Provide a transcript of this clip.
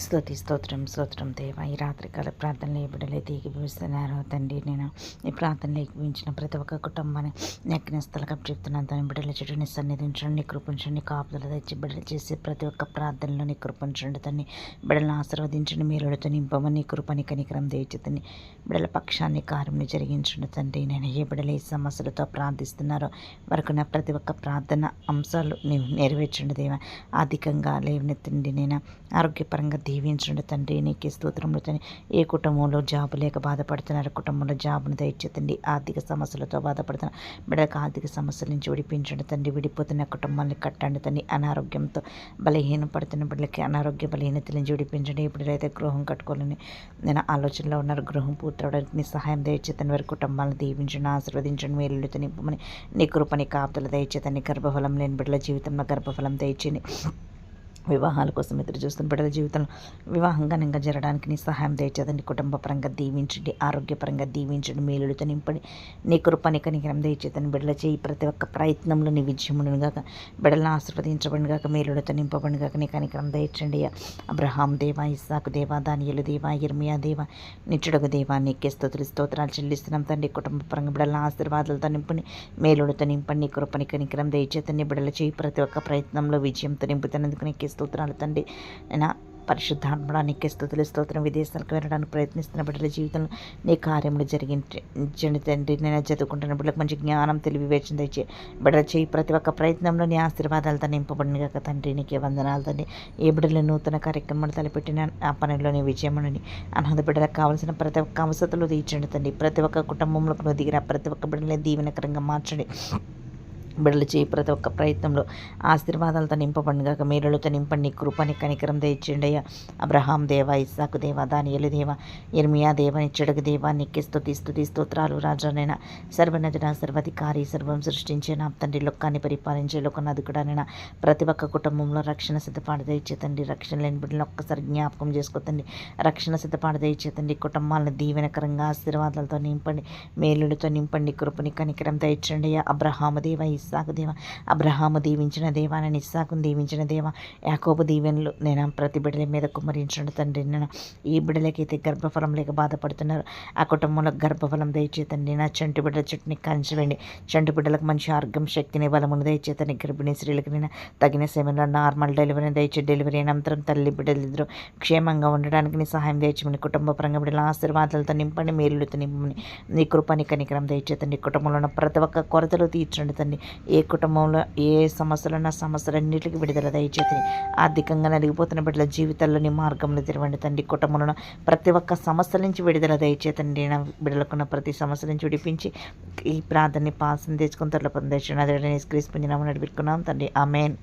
స్థుతి స్తోత్రం స్తోత్రం దేవ. ఈ రాత్రికాల ప్రార్థనలు ఏ బిడ్డలే తండ్రి. నేను ఈ ప్రార్థనలు ఏకీవించిన ప్రతి ఒక్క కుటుంబాన్ని నెక్కిన స్థలక చెప్తున్నాను. దాని బిడ్డల చెట్టుని సన్నిధించండి నీ కృపించండి కాపుదల తెచ్చి బిడ్డలు చేసే ప్రతి ఒక్క ప్రార్థనలో నీ కృపించండి తన్ని బిడ్డలను ఆశీర్వదించండి మీరుడితో నింపమని నీ కృపని కనికరం తెచ్చుతని బిడ్డల పక్షాన్ని కార్యం జరిగించండి తండ్రి. నేను ఏ బిడ్డలు ఈ సమస్యలతో ప్రార్థిస్తున్నారో వరకు నా ప్రతి ఒక్క ప్రార్థన అంశాలు నీవు నెరవేర్చండి దేవ. అధికంగా లేవనెత్తండి నేను. ఆరోగ్యపరంగా దీవించండి తండ్రి నీకు స్తోత్రములు తండ్రి. ఏ కుటుంబంలో జాబు లేక బాధపడుతున్నారు కుటుంబంలో జాబును దయచేతండి. ఆర్థిక సమస్యలతో బాధపడుతున్నారు. బిడ్డలకు ఆర్థిక సమస్యల నుంచి విడిపించండి తండ్రి. విడిపోతున్న కుటుంబాన్ని కట్టండి తండ్రి. అనారోగ్యంతో బలహీన పడుతున్న బిడ్డలకి అనారోగ్య బలహీనతల నుంచి విడిపించండి. ఎప్పుడైతే గృహం కట్టుకోవాలని నేను ఆలోచనలో ఉన్నారు గృహం పూర్తవడానికి నీ సహాయం దయచేతని వారి కుటుంబాలను దీవించండి ఆశీర్వదించండి మేలుతో నింపమని నీ కృపని కాపుతలు దయచేతని గర్భఫలం లేని బిడ్డల జీవితంలో గర్భఫలం దయచేని వివాహాల కోసం ఎదురు చూస్తున్న బిడ్డల జీవితంలో వివాహం ఘనంగా జరగడానికి నీ సహాయం దయచేదండి కుటుంబ పరంగా దీవించండి. ఆరోగ్యపరంగా దీవించండి. మేలుడితో నింపండి. నీ కృపని కనికరం దయచేదని బిడ్డల చేయి. ప్రతి ఒక్క ప్రయత్నంలో నీ విజయమును గాక బిడ్డలను ఆశీర్వదించబడి గాక మేలుడితో నింపబడి గాక నీ కనికరం దయచండి అబ్రహాం దేవా ఇస్సాకు దేవా దానియలు దేవా ఇర్మియా దేవా నిచ్చుడగు దేవా నీకే స్తోత్రులు స్తోత్రాలు చెల్లిస్తున్నాం తండ్రి. కుటుంబ పరంగా బిడ్డల ఆశీర్వాదాలతో నింపండి. మేలుడితో నింపండి. నీ కృపని కనికరం దయచేతని బిడ్డల చేయి. ప్రతి ఒక్క ప్రయత్నంలో విజయంతో నింపుతున్నందుకు నీకే స్తోత్రాలు తండ్రి. నేను పరిశుద్ధాత్మడానికి స్థుతులు స్తోత్రం విదేశాలకు వెళ్ళడానికి ప్రయత్నిస్తున్న బిడ్డల జీవితంలో నీ కార్యములు జరిగించండి తండ్రి. నేను చదువుకుంటున్న బిడ్డలకు మంచి జ్ఞానం తెలివి వేచిన తెచ్చి బిడ్డల చేయి ప్రతి ఒక్క ప్రయత్నంలో నీ ఆశీర్వాదాలతో నింపబడిన కాక తండ్రి. నీకే వందనాలు తండ్రి. ఏ బిడ్డలు నూతన కార్యక్రమాలు తలపెట్టిన ఆ పనిలో నీ విజయమునని అనాథ బిడ్డలకు కావాల్సిన ప్రతి ఒక్క అవసరతలు తీర్చండి తండ్రి. ప్రతి ఒక్క కుటుంబంలో దిగిన ప్రతి ఒక్క బిడ్డలని దీవెనకరంగా మార్చండి. బిడలు చేయి ప్రతి ఒక్క ప్రయత్నంలో ఆశీర్వాదాలతో నింపబడి మేలులతో నింపండి కృపని కనికరం దయచేయండి అయ్యా. అబ్రహాం దేవ ఇస్సాకు దేవ దానియలు దేవ ఇర్మియా దేవ నిచ్చడుగు దేవ నీకే స్థుతి స్థుతి స్తోత్రాలు రాజానైనా. సర్వనదిన సర్వాధికారి సర్వం సృష్టించే నా తండ్రి లొక్కాన్ని పరిపాలించే లోకనాథుకుడనైనా ప్రతి ఒక్క కుటుంబంలో రక్షణ సిద్ధపాటు దయచేతండి రక్షణ లేని బిడ్డలను ఒక్కసారి జ్ఞాపకం చేసుకోతండి రక్షణ సిద్ధపాటు దయచేతండి కుటుంబాలను దీవెనకరంగా ఆశీర్వాదాలతో నింపండి మేలులతో నింపండి కృపని కనికరం దయచండి అబ్రహాము దేవ ఇస్ ఇస్సాకు దేవ. అబ్రహాము దీవించిన దేవా నేను ఇస్సాకును దీవించిన దేవ. యాకోబు దీవెనలు నేను ప్రతి బిడ్డల మీద కుమ్మరించిన తండ్రి. నేను ఈ బిడ్డలకైతే గర్భఫలం లేక బాధపడుతున్నారు. ఆ కుటుంబంలో గర్భఫలం దయచేతండి నా చంటి బిడ్డల చుట్టూని కంచివేయండి చంటి బిడ్డలకు మంచి ఆర్గం శక్తిని బలమును దయచేతని గర్భిణీ స్త్రీలకు నేను తగిన సమయంలో నార్మల్ డెలివరీ దయచే డెలివరీ అనంతరం తల్లి బిడ్డలు ఇద్దరు క్షేమంగా ఉండడానికి నీ సహాయం దయచమని కుటుంబ పరంగా బిడ్డల ఆశీర్వాదాలతో నింపండి మేలులతో నింపమని నీ కృపని కనికరం దయచేతండి కుటుంబంలో ఉన్న ప్రతి ఒక్క కొరతలు తీర్చండి తండ్రి. ఏ కుటుంబంలో ఏ సమస్యలు ఉన్న సమస్యలన్నిటికీ విడుదల దయచేతి ఆర్థికంగా నలిగిపోతున్న బిడ్డల జీవితాల్లోని మార్గంలో తెరవండి తండ్రి. కుటుంబంలో ప్రతి ఒక్క సమస్యల నుంచి విడుదల దయచేతండి నా బిడ్డలకున్న ప్రతి సమస్య నుంచి విడిపించి ఈ ప్రార్థనని పాసం తెచ్చుకుని తరలి పొందేసి అదే స్క్రీస్ పుంజినామని నడిపెట్టుకున్నాం తండ్రి. ఆమెన్.